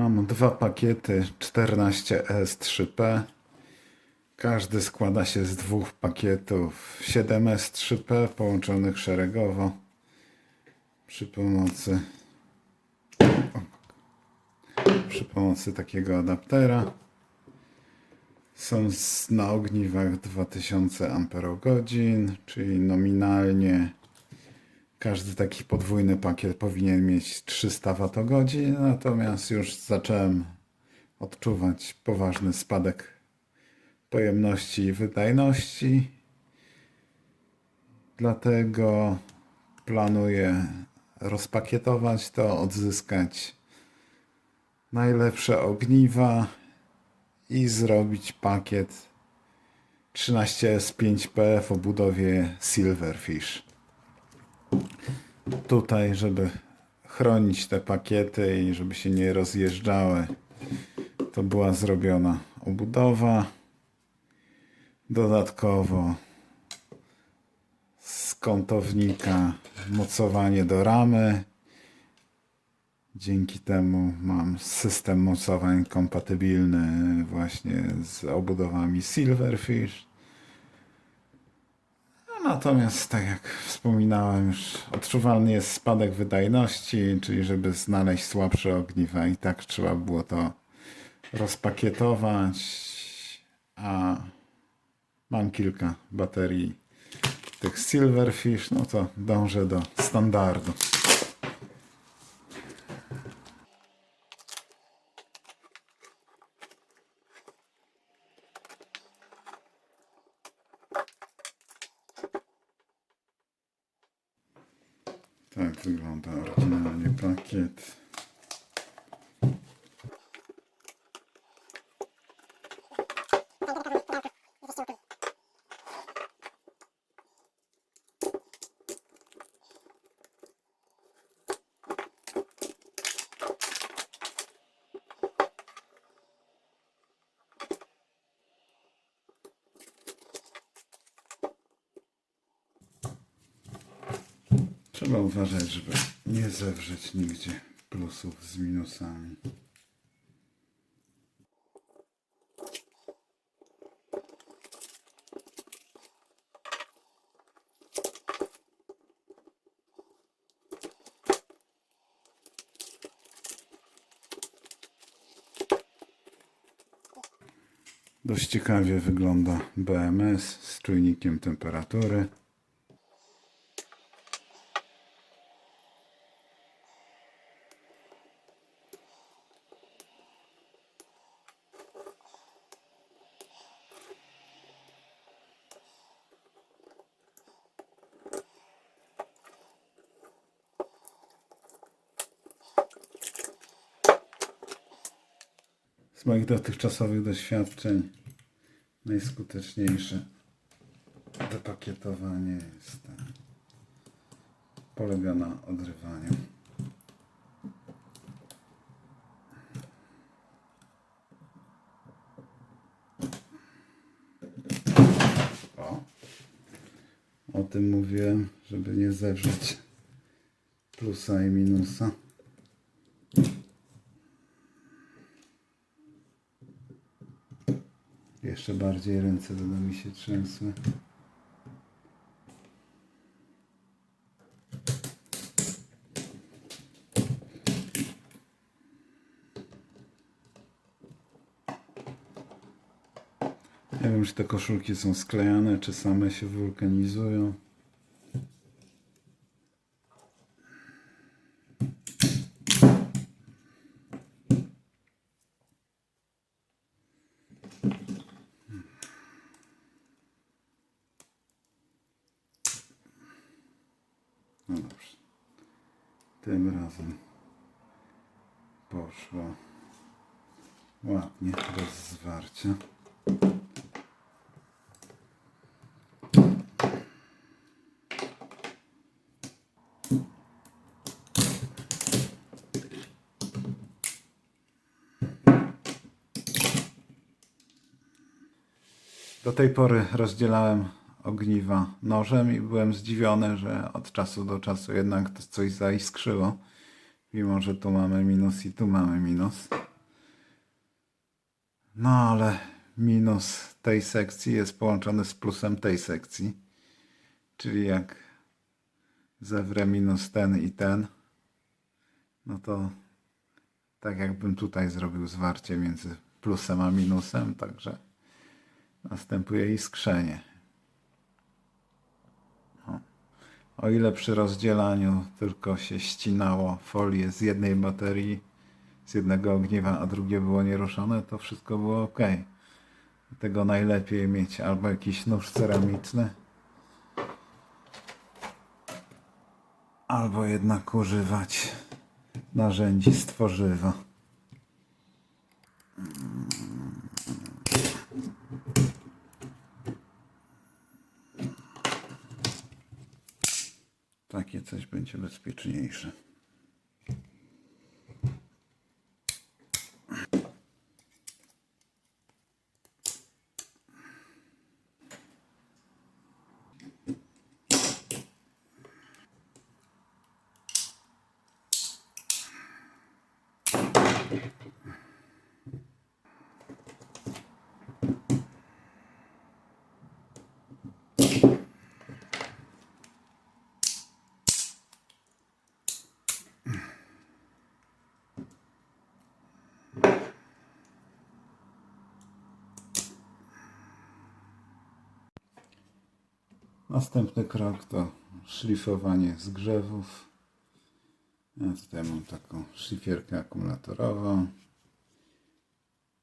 Mam dwa pakiety 14S3P. Każdy składa się z dwóch pakietów 7S3P połączonych szeregowo przy pomocy przy pomocy takiego adaptera. Są na ogniwach 2000 Ah, czyli nominalnie każdy taki podwójny pakiet powinien mieć 300 Wh, natomiast już zacząłem odczuwać poważny spadek pojemności i wydajności. Dlatego planuję rozpakietować to, odzyskać najlepsze ogniwa i zrobić pakiet 13S5P w obudowie Silverfish tutaj, żeby chronić te pakiety i żeby się nie rozjeżdżały, to była zrobiona obudowa. Dodatkowo z kątownika mocowanie do ramy. Dzięki temu mam system mocowań kompatybilny właśnie z obudowami Silverfish. Natomiast, tak jak wspominałem już, odczuwalny jest spadek wydajności, czyli żeby znaleźć słabsze ogniwa i tak trzeba było to rozpakietować, a mam kilka baterii tych Silverfish, no to dążę do standardu. Wygląda oryginalnie pakiet. Trzeba uważać, żeby nie zewrzeć nigdzie plusów z minusami. Dość ciekawie wygląda BMS z czujnikiem temperatury. Z moich dotychczasowych doświadczeń najskuteczniejsze wypakietowanie jest polega na odrywaniu. O, o tym mówiłem, żeby nie zewrzeć plusa i minusa. Jeszcze bardziej ręce będą mi się trzęsły. Nie wiem, czy te koszulki są sklejane, czy same się wulkanizują. No dobrze. Tym razem poszło ładnie bez zwarcia. Do tej pory rozdzielałem ogniwa nożem i byłem zdziwiony, że od czasu do czasu jednak to coś zaiskrzyło. Mimo, że tu mamy minus i tu mamy minus. No ale minus tej sekcji jest połączony z plusem tej sekcji. Czyli jak zewrę minus ten i ten, no to tak jakbym tutaj zrobił zwarcie między plusem a minusem, także następuje iskrzenie. O. o ile przy rozdzielaniu tylko się ścinało folię z jednej baterii, z jednego ogniwa, a drugie było nieruszone, to wszystko było ok. Dlatego najlepiej mieć albo jakiś nóż ceramiczny, albo jednak używać narzędzi z tworzywa. Takie coś będzie bezpieczniejsze. Następny krok to szlifowanie zgrzewów. Ja tutaj mam taką szlifierkę akumulatorową.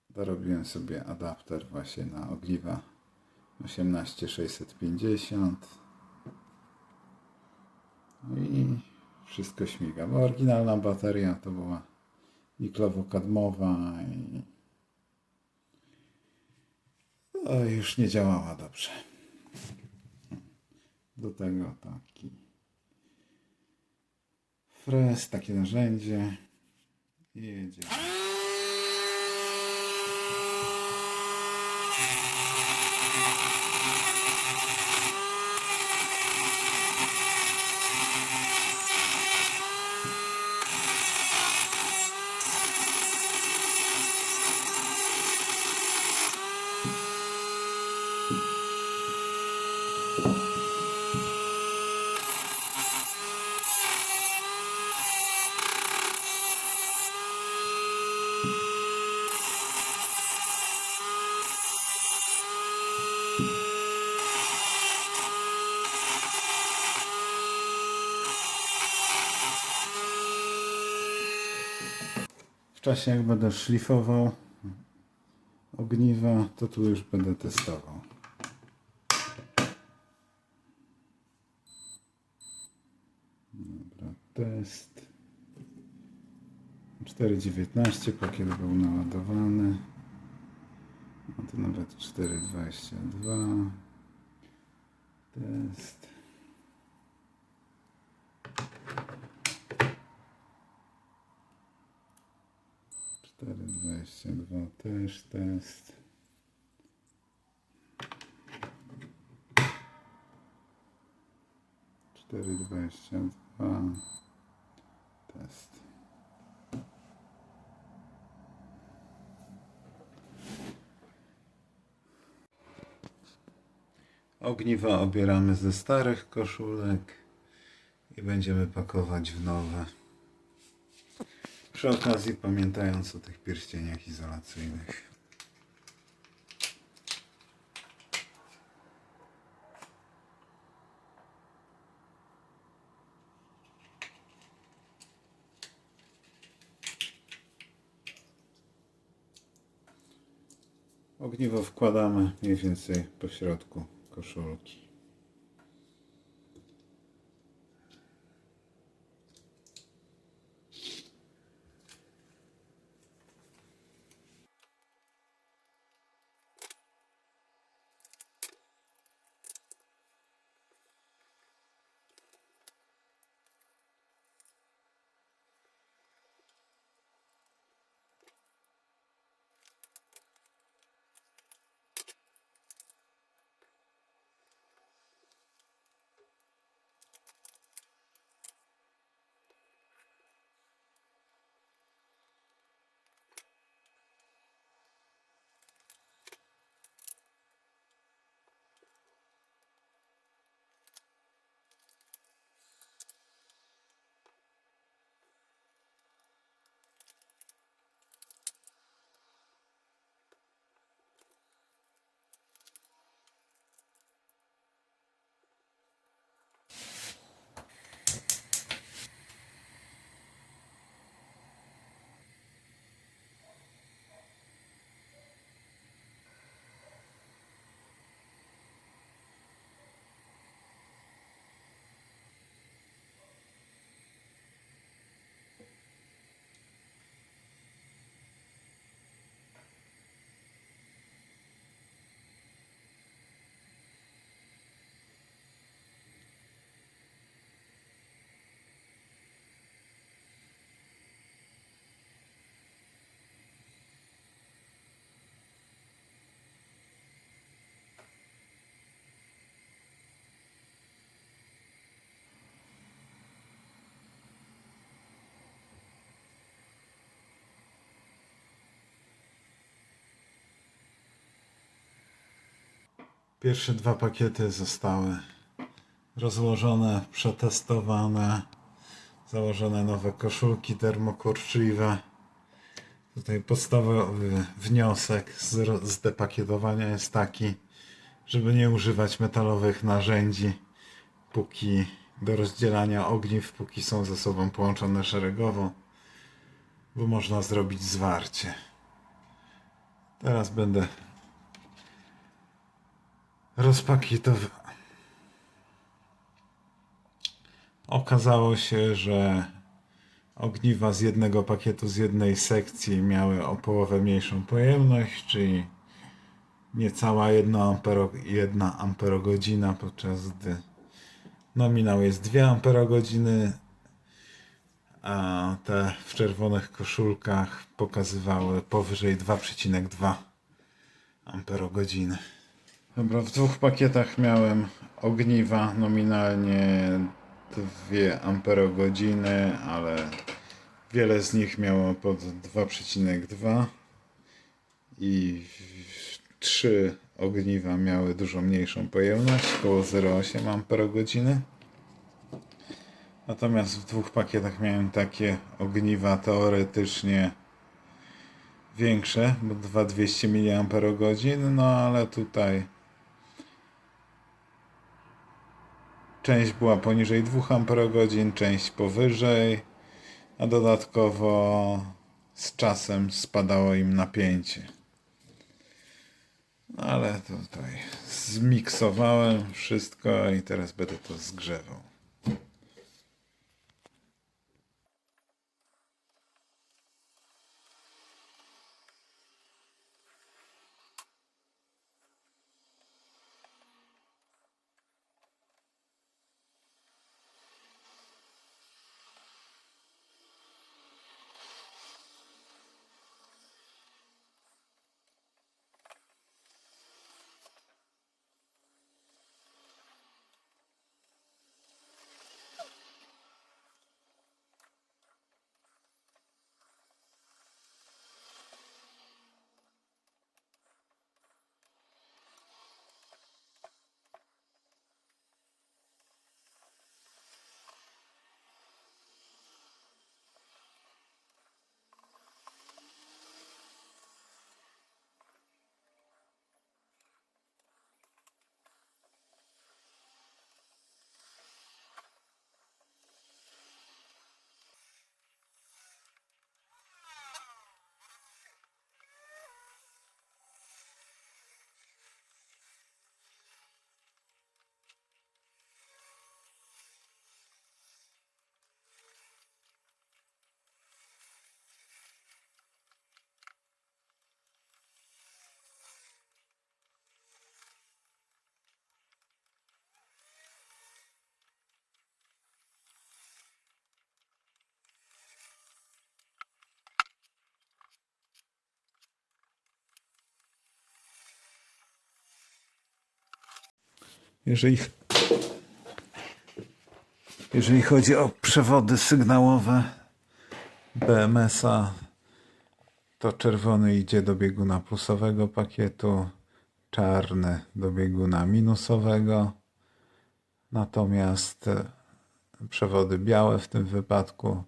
Dorobiłem sobie adapter właśnie na ogniwa 18650. No i wszystko śmiga. Bo oryginalna bateria to była niklowo-kadmowa i to już nie działała dobrze. Do tego taki frez, takie narzędzie i jedzie. Czasie jak będę szlifował ogniwa, to tu już będę testował. Dobra, test. 4,19 pakiet był naładowany. No to nawet 4,22. Test. Cztery dwadzieścia dwa też test. Cztery dwadzieścia dwa test. Ogniwa obieramy ze starych koszulek i będziemy pakować w nowe. Przy okazji pamiętając o tych pierścieniach izolacyjnych. Ogniwo wkładamy mniej więcej po środku koszulki. Pierwsze dwa pakiety zostały rozłożone, przetestowane, założone nowe koszulki termokurczliwe. Tutaj podstawowy wniosek z, z depakietowania jest taki, żeby nie używać metalowych narzędzi, póki do rozdzielania ogniw, póki są ze sobą połączone szeregowo, bo można zrobić zwarcie. Teraz będę rozpakietował. Okazało się, że ogniwa z jednego pakietu, z jednej sekcji miały o połowę mniejszą pojemność, czyli niecała 1 ampero, 1 amperogodzina, podczas gdy nominał jest 2 amperogodziny, a te w czerwonych koszulkach pokazywały powyżej 2,2 amperogodziny. Dobra, w dwóch pakietach miałem ogniwa nominalnie 2 amperogodziny, ale wiele z nich miało pod 2,2 i w- trzy ogniwa miały dużo mniejszą pojemność, około 0,8 amperogodziny. Natomiast w dwóch pakietach miałem takie ogniwa teoretycznie większe, bo 2200 mAh, no ale tutaj część była poniżej 2 Ah, część powyżej, a dodatkowo z czasem spadało im napięcie. Ale tutaj zmiksowałem wszystko i teraz będę to zgrzewał. Jeżeli, jeżeli chodzi o przewody sygnałowe BMS-a, to czerwony idzie do bieguna plusowego pakietu, czarny do bieguna minusowego, natomiast e, przewody białe w tym wypadku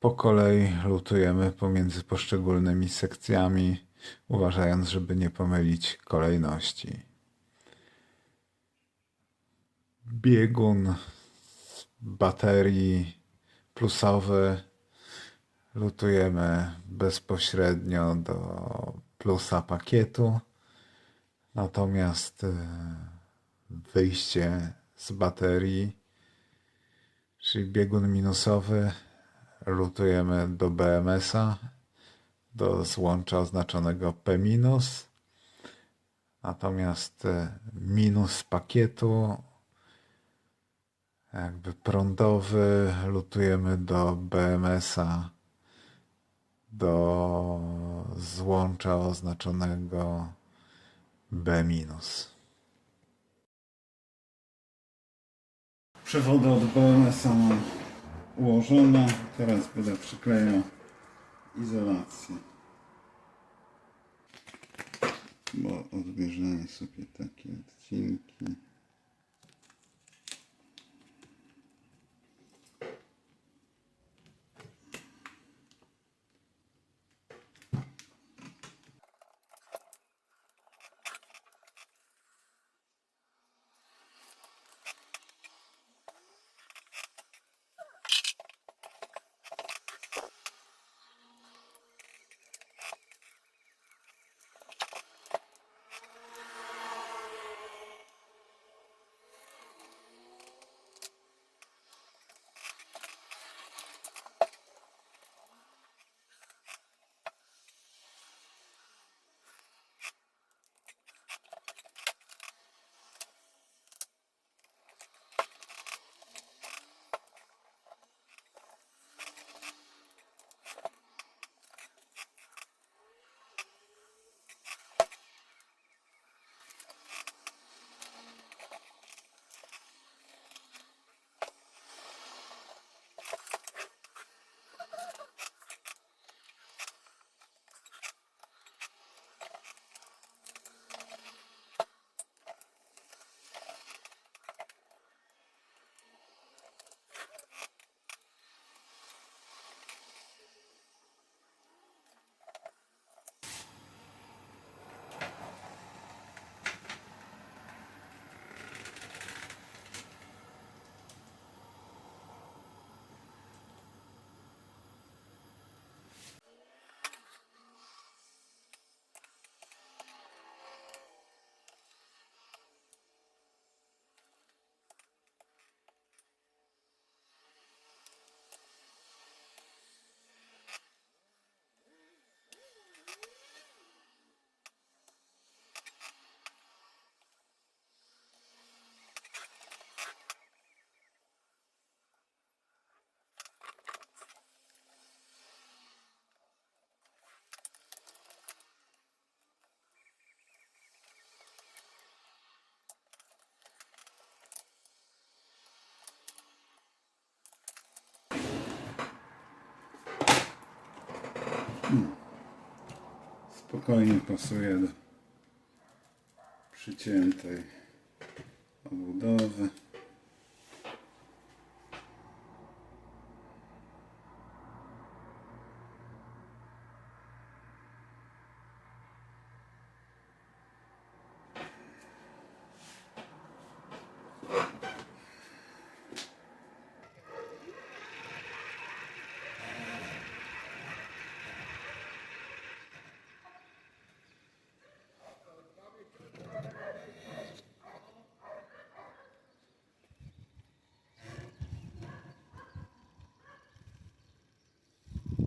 po kolei lutujemy pomiędzy poszczególnymi sekcjami, uważając, żeby nie pomylić kolejności biegun baterii plusowy lutujemy bezpośrednio do plusa pakietu. Natomiast e, wyjście z baterii, czyli biegun minusowy, lutujemy do BMS-a, do złącza oznaczonego P-. Natomiast e, minus pakietu jakby prądowy lutujemy do BMS-a do złącza oznaczonego B-. Przewody od BMS-a mam ułożone. Teraz będę przyklejał izolację. bo odbierzemy sobie takie odcinki. Spokojnie pasuje do przyciętej obudowy.